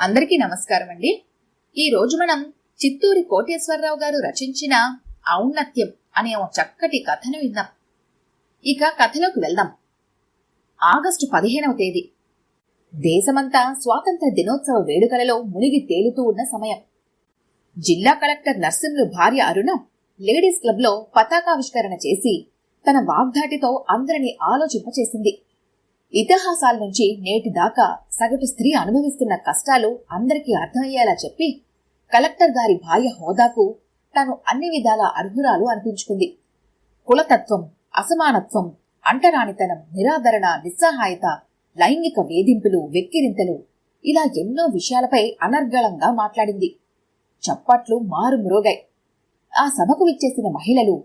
అందరికీ నమస్కారం అండి. ఈ రోజు మనం చిత్తూరి కోటేశ్వరరావు గారు రచించిన ఔన్నత్యం అనే ఒక చక్కటి కథను విందాం. ఇక కథలోకి వెళ్దాం. ఆగస్టు పదిహేనవ తేదీ. దేశమంతా స్వాతంత్ర దినోత్సవ వేడుకలలో మునిగి తేలుతూ ఉన్న సమయం. జిల్లా కలెక్టర్ నర్సింహులు భార్య అరుణ లేడీస్ క్లబ్లో పతాకావిష్కరణ చేసి తన వాగ్దాటితో అందరినీ ఆలోచింపచేసింది. ఇతిహాసాల నుంచి నేటి దాకా సగటు స్త్రీ అనుభవిస్తున్న కష్టాలు అందరికీ అర్థమయ్యేలా చెప్పి కలెక్టర్ గారి భార్య హోదాకు తాను అన్ని విధాల అర్హురాలు అనిపించుకుంది. కులతత్వం అసమానత్వం అంటరానితనం నిరాదరణ నిస్సహాయత లైంగిక వేధింపులు వెక్కిరింతలు ఇలా ఎన్నో విషయాలపై అనర్గళంగా మాట్లాడింది. చప్పట్లు మారుమురోగాయి ఆ సభకు విచ్చేసిన మహిళలు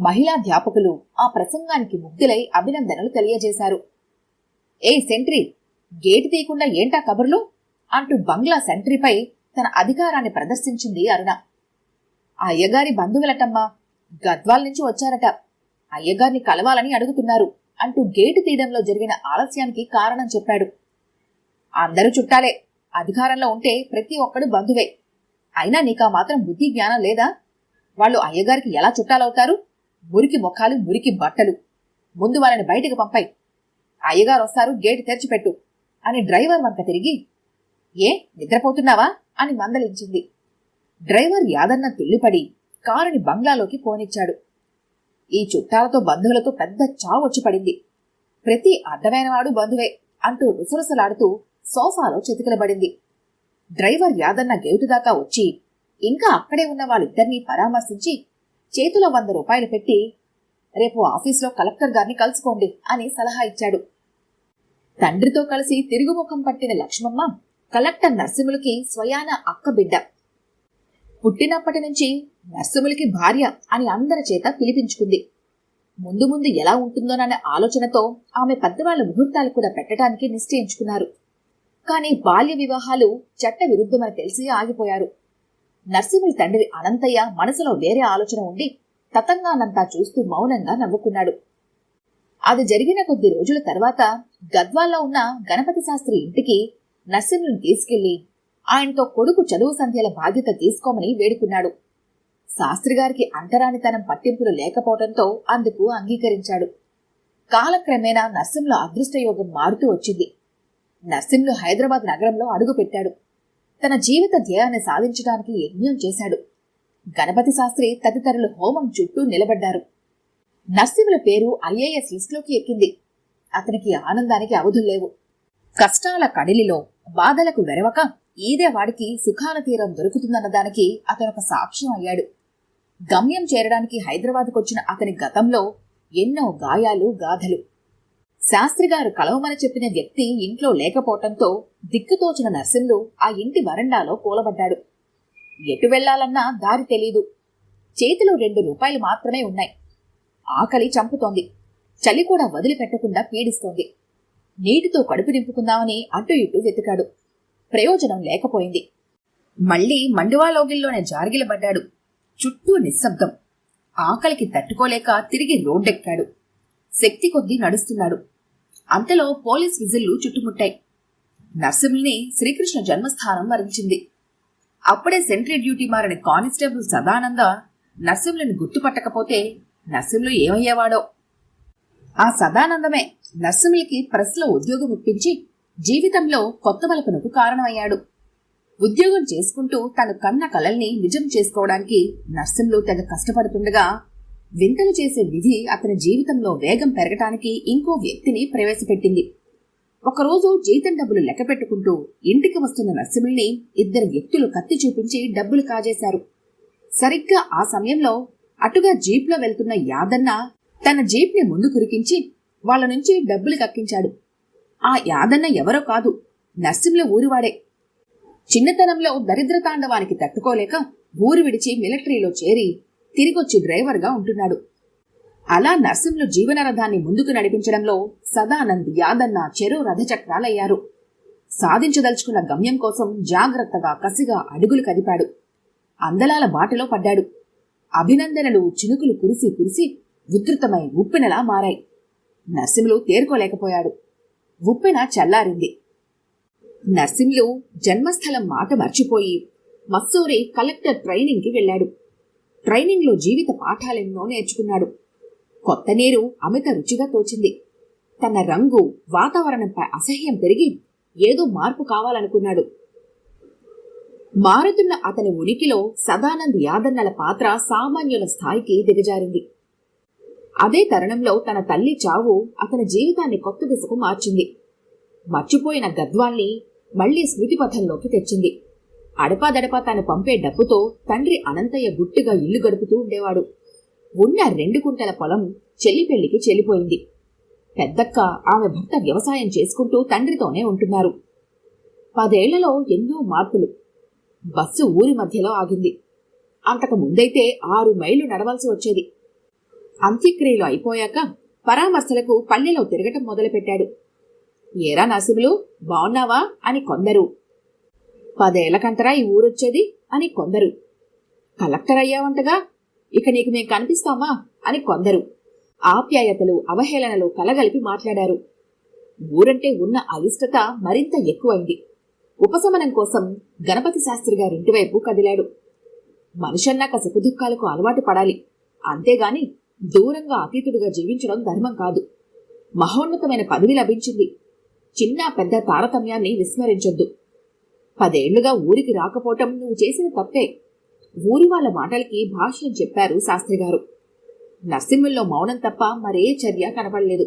మహిళాధ్యాపకులు ఆ ప్రసంగానికి ముగ్ధులై అభినందనలు తెలియజేశారు. ఏ సెంట్రీ గేటు తీయకుండా ఏంటా కబుర్లు? అంటూ బంగ్లా సెంట్రీపై తన అధికారాన్ని ప్రదర్శించింది అరుణ. ఆ అయ్యగారి బంధువులటమ్మా గద్వాల నుంచి వచ్చారట. అయ్యగారిని కలవాలని అడుగుతున్నారు అంటూ గేటు తీయడంలో జరిగిన ఆలస్యానికి కారణం చెప్పాడు. అందరూ చుట్టాలే అధికారంలో ఉంటే ప్రతి ఒక్కడు బంధువే. అయినా నీకా మాత్రం బుద్ధి జ్ఞానం లేదా? వాళ్ళు అయ్యగారికి ఎలా చుట్టాలవుతారు? మురికి ముఖాలు మురికి బట్టలు. ముందు వాళ్ళని బయటకు పంపాయి అయ్యగారు వస్తారు గేటు తెరిచిపెట్టు అని డ్రైవర్ వంక తిరిగి ఏ నిద్రపోతున్నావా? అని మందలించింది. డ్రైవర్ యాదన్న తుల్లిపడి కారుని బంగ్లాలోకి పోనిచ్చాడు. ఈ చుట్టాలతో బంధువులతో పెద్ద చావు వచ్చి పడింది. ప్రతి అడ్డమైనవాడు బంధువే అంటూ రుసరుసలాడుతూ సోఫాలో చితికిలబడింది. డ్రైవర్ యాదన్న గేటు దాకా వచ్చి ఇంకా అక్కడే ఉన్న వాళ్ళిద్దరినీ పరామర్శించి చేతిలో వంద రూపాయలు పెట్టి రేపు ఆఫీస్లో కలెక్టర్ గారిని కలుసుకోండి అని సలహా ఇచ్చాడు. తండ్రితో కలిసి తిరుగుముఖం పట్టిన లక్ష్మమ్మ కలెక్టర్ నర్సింహులకి స్వయాన అక్క బిడ్డ. పుట్టినప్పటి నుంచి నర్సింహులకి భార్య అని అందరి చేత పిలిపించుకుంది. ముందు ముందు ఎలా ఉంటుందోనన్న ఆలోచనతో ఆమె పెద్దవాళ్ళ ముహూర్తాలు కూడా పెట్టడానికి నిశ్చయించుకున్నారు. కానీ బాల్య వివాహాలు చట్ట విరుద్ధమని తెలిసి ఆగిపోయారు. నర్సింహుల తండ్రి అనంతయ్య మనసులో వేరే ఆలోచన ఉండి తతంగానంతా చూస్తూ మౌనంగా నవ్వుకున్నాడు. అది జరిగిన కొద్ది రోజుల తర్వాత గద్వాల్లో ఉన్న గణపతి శాస్త్రి ఇంటికి నర్సింహుని తీసుకెళ్ళి ఆయనతో కొడుకు చదువు సంధ్యల బాధ్యత తీసుకోమని వేడుకున్నాడు. శాస్త్రి గారికి అంటరానితనం పట్టింపులు లేకపోవడంతో అందుకు అంగీకరించాడు. కాలక్రమేణా నర్సింహుల అదృష్టయోగం మారుతూ వచ్చింది. నర్సింహులు హైదరాబాద్ నగరంలో అడుగుపెట్టాడు. తన జీవిత ధ్యేయాన్ని సాధించడానికి యజ్ఞం చేశాడు. గణపతి శాస్త్రి తదితరులు హోమం చుట్టూ నిలబడ్డారు. నర్సింహుల పేరు ఐఏఎస్ లిస్టులోకి ఎక్కింది. అతనికి ఆనందానికి అవధుల్లేవు కష్టాల కడిలిలో బాధలకు వెరవక ఈదే వాడికి సుఖాల తీరం దొరుకుతుందన్న దానికి అతనొక సాక్ష్యం అయ్యాడు. గమ్యం చేరడానికి హైదరాబాద్కు వచ్చిన అతని గతంలో ఎన్నో గాయాలు గాథలు. శాస్త్రిగారు కలవమని చెప్పిన వ్యక్తి ఇంట్లో లేకపోవటంతో దిక్కుతోచిన నర్సింహులు ఆ ఇంటి వరండాలో కూలబడ్డాడు. ఎటు వెళ్ళాలన్నా దారి తెలీదు. చేతిలో రెండు రూపాయలు మాత్రమే ఉన్నాయి. ఆకలి చంపుతోంది. చలి కూడా వదిలిపెట్టకుండా పీడిస్తోంది. నీటితో కడుపు నింపుకుందామని అటు ఇటు వెతికాడు. ప్రయోజనం లేకపోయింది. మళ్ళీ మండువాలోగిల్లోనే జారిగిలబడ్డాడు. చుట్టూ నిశ్శబ్దం. ఆకలికి తట్టుకోలేక తిరిగి రోడ్డెక్కాడు. శక్తి కొద్దీ నడుస్తున్నాడు. అంతలో పోలీస్ విజిల్లు చుట్టుముట్టాయి. నర్సింహుల్ని శ్రీకృష్ణ జన్మస్థానం వరించింది. అప్పుడే సెంట్రీ డ్యూటీ మారిన కానిస్టేబుల్ సదానంద నర్సింహులను గుర్తుపట్టకపోతే నర్సింహులు ఏమయ్యేవాడో? ఆ సదానందమే నర్సింహులకి ప్రెస్లో ఉద్యోగం ఇప్పించి జీవితంలో కొత్త మలుపునకు కారణమయ్యాడు. ఉద్యోగం చేసుకుంటూ తను కన్న కలల్ని నిజం చేసుకోవడానికి నర్సింహులు తెగ కష్టపడుతుండగా వింతలు చేసే విధి అతని జీవితంలో వేగం పెరగటానికి ఇంకో వ్యక్తిని ప్రవేశపెట్టింది. ఒకరోజు జీతం డబ్బులు లెక్క పెట్టుకుంటూ ఇంటికి వస్తున్న నర్సింహుల్ని ఇద్దరు వ్యక్తులు కత్తి చూపించి డబ్బులు కాజేశారు. సరిగ్గా ఆ సమయంలో అటుగా జీప్లో వెళ్తున్న యాదన్న తన జీప్ని ముందు కురికించి వాళ్ళ నుంచి డబ్బులు కక్కించాడు. ఆ యాదన్న ఎవరో కాదు నర్సింహుల ఊరివాడే. చిన్నతనంలో దరిద్రతాండవానికి తట్టుకోలేక ఊరు విడిచి మిలిటరీలో చేరి తిరిగొచ్చి డ్రైవర్గా ఉంటున్నాడు. అలా నర్సింహులు జీవనరథాన్ని ముందుకు నడిపించడంలో సదానంద్ యాదన్న చెరో రథచక్రాలయ్యారు. సాధించదలుచుకున్న గమ్యం కోసం జాగ్రత్తగా కసిగా అడుగులు కదిపాడు. అందలాల బాటలో పడ్డాడు. అభినందనలు చినుకులు కురిసి కురిసి ఉధృతమై ఉప్పెనలా మారాయి. నర్సింహులు తేరుకోలేకపోయాడు ఉప్పెన చల్లారింది. నర్సింలు జన్మస్థలం మాట మర్చిపోయి మస్సూరి కలెక్టర్ ట్రైనింగ్కి వెళ్ళాడు. ట్రైనింగ్లో జీవిత పాఠాలెన్నో నేర్చుకున్నాడు. కొత్త నీరు అమిత రుచిగా తోచింది. తన రంగు వాతావరణంపై అసహ్యం పెరిగి ఏదో మార్పు కావాలనుకున్నాడు. మారుతున్న అతని ఉనికిలో సదానంద్ యాదన్నల పాత్ర సామాన్యుల స్థాయికి దిగజారింది. అదే తరుణంలో తన తల్లి చావు అతని జీవితాన్ని కొత్త దిశకు మార్చింది. మర్చిపోయిన గద్వాల్ని మళ్ళీ స్మృతిపథంలోకి తెచ్చింది. అడపాదడపా తాను పంపే డబ్బుతో తండ్రి అనంతయ్య గుట్టిగా ఇల్లు గడుపుతూ ఉండేవాడు. ఉన్న రెండు గుంటల పొలం చెల్లి పెళ్ళికి చెల్లిపోయింది. పెద్దక్క ఆమె భర్త వ్యవసాయం చేసుకుంటూ తండ్రితోనే ఉంటున్నారు. పదేళ్ళలో ఎన్నో మార్పులు. బస్సు ఊరి మధ్యలో ఆగింది. అంతకు ముందైతే ఆరు మైళ్ళు నడవాల్సి వచ్చేది. అంత్యక్రియలు అయిపోయాక పరామర్శలకు పల్లెలో తిరగటం మొదలుపెట్టాడు. ఏరా నసుగులు బావున్నావా? అని కొందరు. పదేళ్ళకంటరా ఈ ఊరొచ్చేది? అని కొందరు. కలెక్టర్ అయ్యావంటగా ఇక నీకు మేం కనిపిస్తామా? అని కొందరు. ఆప్యాయతలు అవహేళనలు కలగలిపి మాట్లాడారు. ఊరంటే ఉన్న అయిష్టత మరింత ఎక్కువైంది. ఉపశమనం కోసం గణపతి శాస్త్రి గారింటి వైపు కదిలాడు మనుషన్నాక సుఖదుఖాలకు అలవాటు పడాలి. అంతేగాని దూరంగా అతీతుడిగా జీవించడం ధర్మం కాదు. మహోన్నతమైన పదవి లభించింది. చిన్న పెద్ద తారతమ్యాన్ని విస్మరించొద్దు. పదేళ్ళుగా ఊరికి రాకపోవటం నువ్వు చేసిన తప్పే. ఊరి వాళ్ళ మాటలకి భాష్యం చెప్పారు శాస్త్రిగారు నర్సింహుల్లో మౌనం తప్ప మరే చర్య కనపడలేదు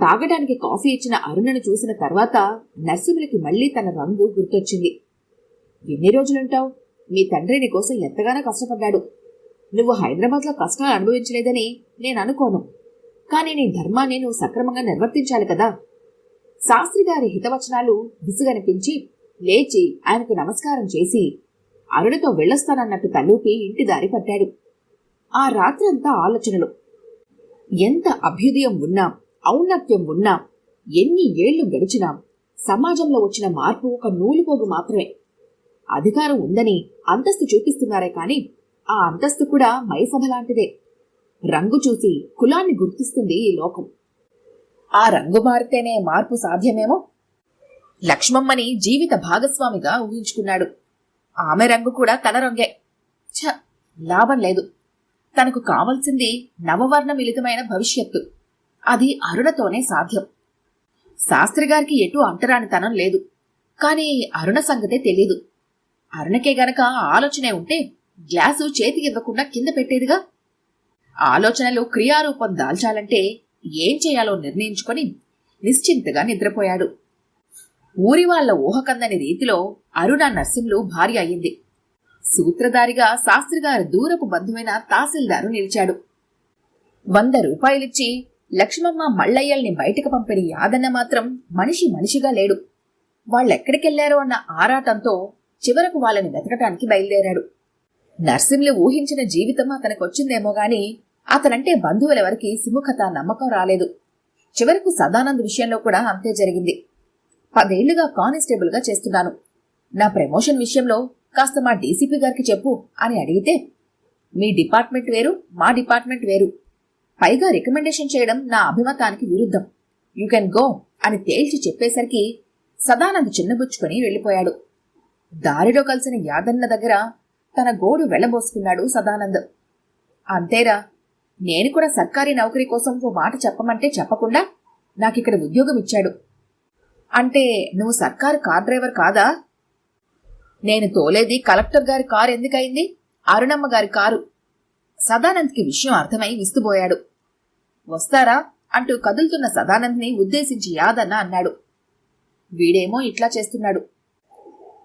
తాగడానికి కాఫీ ఇచ్చిన అరుణను చూసిన తర్వాత నర్సింహులకి మళ్ళీ తన రంగు గుర్తొచ్చింది. ఎన్ని రోజులుంటావు? మీ తండ్రి నీ కోసం ఎంతగానో కష్టపడ్డాడు. నువ్వు హైదరాబాద్లో కష్టాలు అనుభవించలేదని నేను అనుకోను. కానీ నీ ధర్మాన్ని నువ్వు సక్రమంగా నిర్వర్తించాలి కదా. శాస్త్రి గారి హితవచనాలు విసుగనిపించి లేచి ఆయనకు నమస్కారం చేసి అరుణతో వెళ్ళొస్తానన్నట్టు తలూపి ఇంటి దారి పట్టాడు. ఆ రాత్రంతా ఆలోచనలు. ఎంత అభ్యుదయం ఉన్నా ఔన్నత్యం ఉన్నా ఎన్ని ఏళ్ళు గడిచినా సమాజంలో వచ్చిన మార్పు ఒక నూలుపోగు మాత్రమే. అధికారం ఉందని అంతస్తు చూపిస్తున్నారే కాని ఆ అంతస్తు కూడా మైసభ లాంటిదే. రంగు చూసి కులాన్ని గుర్తిస్తుంది ఈ లోకం. ఆ రంగు మారితేనే మార్పు సాధ్యమేమో? లక్ష్మమ్మని జీవిత భాగస్వామిగా ఊహించుకున్నాడు. ఆమె రంగు కూడా తన రంగే. ఛ లాభం లేదు. తనకు కావలసింది నవవర్ణ మిళితమైన భవిష్యత్తు. అది అరుణతోనే సాధ్యం. శాస్త్రి గారికి ఎటు అంటరానితనం లేదు. కానీ అరుణ సంగతే తెలీదు. అరుణకే గనక ఆలోచనే ఉంటే గ్లాసు చేతికి ఇవ్వకుండా కింద పెట్టేదిగా? ఆలోచనలు క్రియారూపం దాల్చాలంటే ఏం చేయాలో నిర్ణయించుకొని నిశ్చింతగా నిద్రపోయాడు. ఊరి వాళ్ళ ఊహకందని రీతిలో అరుణ నర్సింలు భార్య అయింది సూత్రధారిగా శాస్త్రిగారి దూరపు బంధువైన తహసీల్దారు నిలిచాడు. వంద రూపాయలిచ్చి లక్ష్మమ్మ మల్లయ్యల్ని బయటకు పంపిన యాదన్న మాత్రం మనిషి మనిషిగా లేడు. వాళ్ళెక్కడికెళ్ళారో అన్న ఆరాటంతో చివరకు వాళ్ళని వెతకటానికి బయలుదేరాడు నర్సింలు ఊహించిన జీవితం అతనికొచ్చిందేమో గాని అతనంటే బంధువులెవరికి సుముఖత నమ్మకం రాలేదు. చివరకు సదానంద్ విషయంలో కూడా అంతే జరిగింది. పదేళ్ళుగా కానిస్టేబుల్గా చేస్తున్నాను. నా ప్రమోషన్ విషయంలో కాస్త మా డీసీపీ గారికి చెప్పు అని అడిగితే మీ డిపార్ట్మెంట్ వేరు మా డిపార్ట్మెంట్ వేరు. పైగా రికమెండేషన్ చేయడం నా అభిమతానికి విరుద్ధం. యూ కెన్ గో అని తేల్చి చెప్పేసరికి సదానంద్ చిన్నబుచ్చుకొని వెళ్ళిపోయాడు. దారిలో కలిసిన యాదన్న దగ్గర తన గోడు వెళ్ళబోసుకున్నాడు సదానంద్. అంతేరా నేను కూడా సర్కారీ నౌకరీ కోసం ఓ మాట చెప్పమంటే చెప్పకుండా నాకిక్కడ ఉద్యోగం ఇచ్చాడు అంటే నువ్వు సర్కారు కార్ డ్రైవర్ కాదా? నేను తోలేది కలెక్టర్ గారి కారు ఎందుకయింది? అరుణమ్మ గారి కారు. సదానంద్కి విషయం అర్థమై విస్తుపోయాడు. వస్తారా? అంటూ కదులుతున్న సదానంద్ని ఉద్దేశించి యాదన్న అన్నాడు. వీడేమో ఇట్లా చేస్తున్నాడు.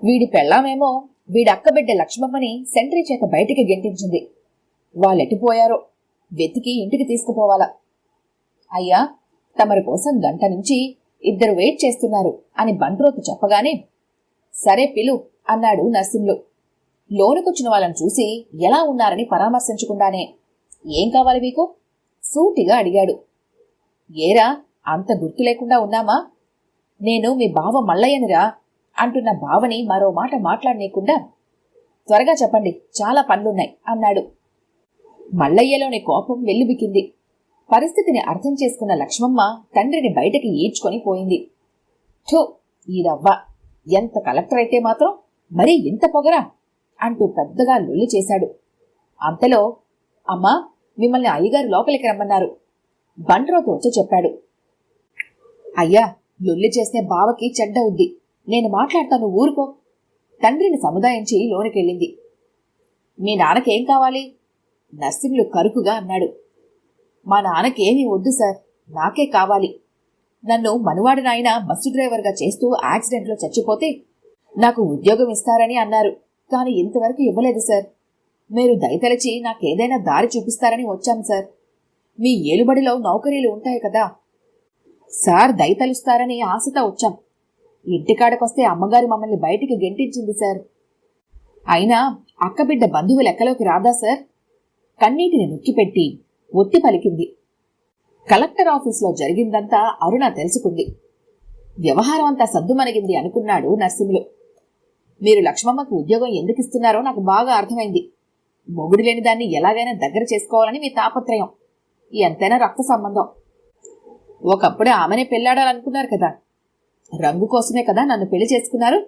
వీడి పెళ్ళామేమో వీడక్కబిడ్డ లక్ష్మమ్మని సెంట్రీ చేత బయటికి గెంటించింది. వాళ్ళెటిపోయారో వెతికి ఇంటికి తీసుకుపోవాలా? అయ్యా తమరి కోసం గంట నుంచి ఇద్దరు వెయిట్ చేస్తున్నారు అని బంట్రోతు చెప్పగానే సరే పిలు అన్నాడు నర్సింలు లోనుకొచ్చిన వాళ్ళని చూసి ఎలా ఉన్నారని పరామర్శించకుండానే ఏం కావాలి మీకు? సూటిగా అడిగాడు. ఏరా అంత గుర్తు లేకుండా ఉన్నామా? నేను మీ బావ మల్లయ్యనిరా అంటున్న బావని మరో మాట మాట్లాడనీయకుండా త్వరగా చెప్పండి చాలా పనులున్నాయి అన్నాడు. మల్లయ్యలోని కోపం వెల్లుబికింది. పరిస్థితిని అర్థం చేసుకున్న లక్ష్మమ్మ తండ్రిని బయటకి ఈడ్చుకొని పోయింది. ఠో ఈదవ్వ ఎంత కలెక్టర్ అయితే మాత్రం మరీ ఇంత పొగరా అంటూ పెద్దగా లొల్లి చేశాడు. అంతలో అమ్మా మిమ్మల్ని అయ్యగారు లోపలికి రమ్మన్నారు. బండ్రోతు వచ్చి చెప్పాడు. అయ్యా లొల్లి చేస్తే బావకి చెడ్డ ఉంది నేను మాట్లాడతాను ఊరుకో. తండ్రిని సముదాయించి లోనికెళ్ళింది. మీ నాన్నకేం కావాలి? నర్సింగ్లు కరుకుగా అన్నాడు. మా నాన్నకేమీ వద్దు సార్. నాకే కావాలి. నన్ను మనువాడి నాయన బస్సు డ్రైవర్గా చేస్తూ యాక్సిడెంట్లో చచ్చిపోతే నాకు ఉద్యోగం ఇస్తారని అన్నారు. కానీ ఇంతవరకు ఇవ్వలేదు సార్. మీరు దయతలచి నాకేదైనా దారి చూపిస్తారని వచ్చాను సార్. మీ ఏలుబడిలో నౌకరీలు ఉంటాయి కదా. సార్ దయతలుస్తారని ఆశతో వచ్చాం. ఇంటికాడకొస్తే అమ్మగారు మమ్మల్ని బయటికి గెంటించింది సార్. అయినా అక్కబిడ్డ బంధువు లెక్కలోకి రాదా సార్? కన్నీటిని నొక్కిపెట్టి ఒత్తి పలికింది. కలెక్టర్ ఆఫీస్లో జరిగిందంతా అరుణ తెలుసుకుంది. వ్యవహారం అంతా సద్దుమణిగింది అనుకున్నాడు నర్సింహులు. మీరు లక్ష్మమ్మకు ఉద్యోగం ఎందుకు ఇస్తున్నారో నాకు బాగా అర్థమైంది. మొగుడు లేని దాన్ని ఎలాగైనా దగ్గర చేసుకోవాలని మీ తాపత్రయం. ఎంతైనా రక్త సంబంధం. ఒకప్పుడే ఆమెనే పెళ్ళాడాలనుకున్నారు కదా. రంగు కోసమే కదా నన్ను పెళ్ళి చేసుకున్నారు.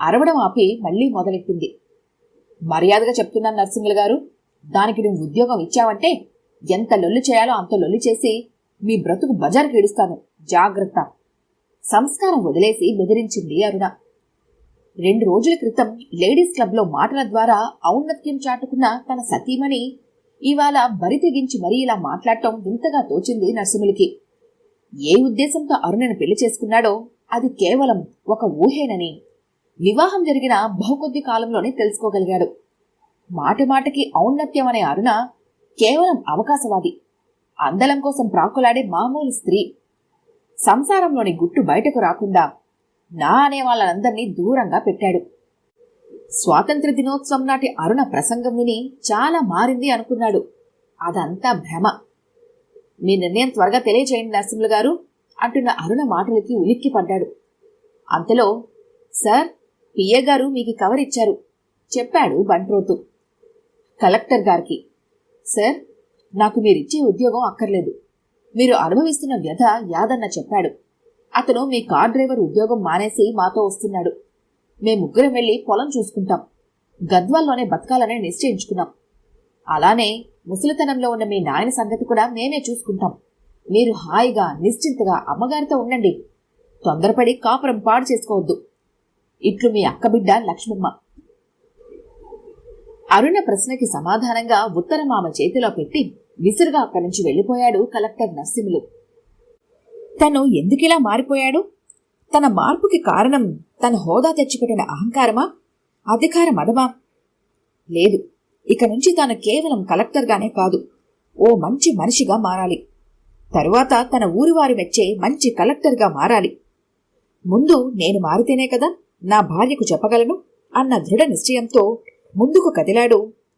అరవడం ఆపి మళ్ళీ మొదలెట్టింది. మర్యాదగా చెప్తున్నాను నర్సింహులు గారు. దానికి నువ్వు ఉద్యోగం ఇచ్చావంటే ఎంత లొల్లు చేయాలో అంత లొల్లు చేసి మీ బ్రతుకు బజార్కి ఇడుస్తాను జాగ్రత్త. సంస్కారం వదిలేసి బెదిరించింది అరుణ. రెండు రోజుల క్రితం లేడీస్ క్లబ్లో మాటల ద్వారా ఔన్నత్యం చాటుకున్న తన సతీమణి ఇవాళ బరి తెగించి మరీ ఇలా మాట్లాడటం వింతగా తోచింది నరసింహులకి. ఏ ఉద్దేశంతో అరుణను పెళ్ళి చేసుకున్నాడో అది కేవలం ఒక ఊహేనని వివాహం జరిగిన బహుకొద్ది కాలంలోనే తెలుసుకోగలిగాడు. మాటి మాటికి ఔన్నత్యం అనే అరుణ కేవలం అవకాశవాది. అందలం కోసం ప్రాకులాడే మామూలు స్త్రీ. సంసారంలోని గుట్టు బయటకు రాకుండా నా అనే వాళ్ళందరినీ దూరంగా పెట్టాడు. స్వాతంత్ర దినోత్సవం నాటి అరుణ ప్రసంగం విని చాలా మారింది అనుకున్నాడు. అదంతా భ్రమ. మీ నిర్ణయం త్వరగా తెలియచేయండి నరసింహులు గారు అంటున్న అరుణ మాటలకి ఉలిక్కి పడ్డాడు. అంతలో సార్ పియ్య గారు మీకు కవర్ ఇచ్చారు చెప్పాడు బంట్రోతు. కలెక్టర్ గారికి సార్ నాకు మీరిచ్చే ఉద్యోగం అక్కర్లేదు. మీరు అనుభవిస్తున్న వ్యధ యాదన్న చెప్పాడు. అతను మీ కార్ డ్రైవర్ ఉద్యోగం మానేసి మాతో వస్తున్నాడు. మేము ముగ్గురం వెళ్ళి పొలం చూసుకుంటాం. గద్వాల్లోనే బతకాలని నిశ్చయించుకున్నాం. అలానే ముసలితనంలో ఉన్న మీ నాయన సంగతి కూడా మేమే చూసుకుంటాం. మీరు హాయిగా నిశ్చింతగా అమ్మగారితో ఉండండి. తొందరపడి కాపురం పాడు చేసుకోవద్దు. ఇట్లు మీ అక్కబిడ్డ లక్ష్మమ్మ. అరుణ ప్రశ్నకి సమాధానంగా ఉత్తరం ఆమె చేతిలో పెట్టి విసురుగా అక్కడి నుంచి వెళ్ళిపోయాడు కలెక్టర్ నర్సింహులు. తను ఎందుకిలా మారిపోయాడు? తన మార్పుకి కారణం తన హోదా తెచ్చిపెట్టిన అహంకారమా? అధికార మదమా లేదు ఇక నుంచి తాను కేవలం కలెక్టర్గానే కాదు ఓ మంచి మనిషిగా మారాలి. తరువాత తన ఊరివారు మెచ్చే మంచి కలెక్టర్గా మారాలి. ముందు నేను మారితేనే కదా నా భార్యకు చెప్పగలను అన్న దృఢ నిశ్చయంతో ముందుకు కదిలాడు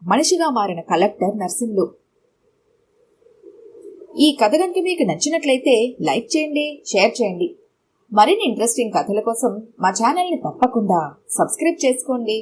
మనిషిగా మారిన కలెక్టర్ నర్సింహులు. ఈ కథ కనుక మీకు నచ్చినట్లయితే లైక్ చేయండి షేర్ చేయండి. మరిన్ని ఇంట్రెస్టింగ్ కథల కోసం మా ఛానల్ని తప్పకుండా సబ్స్క్రైబ్ చేసుకోండి.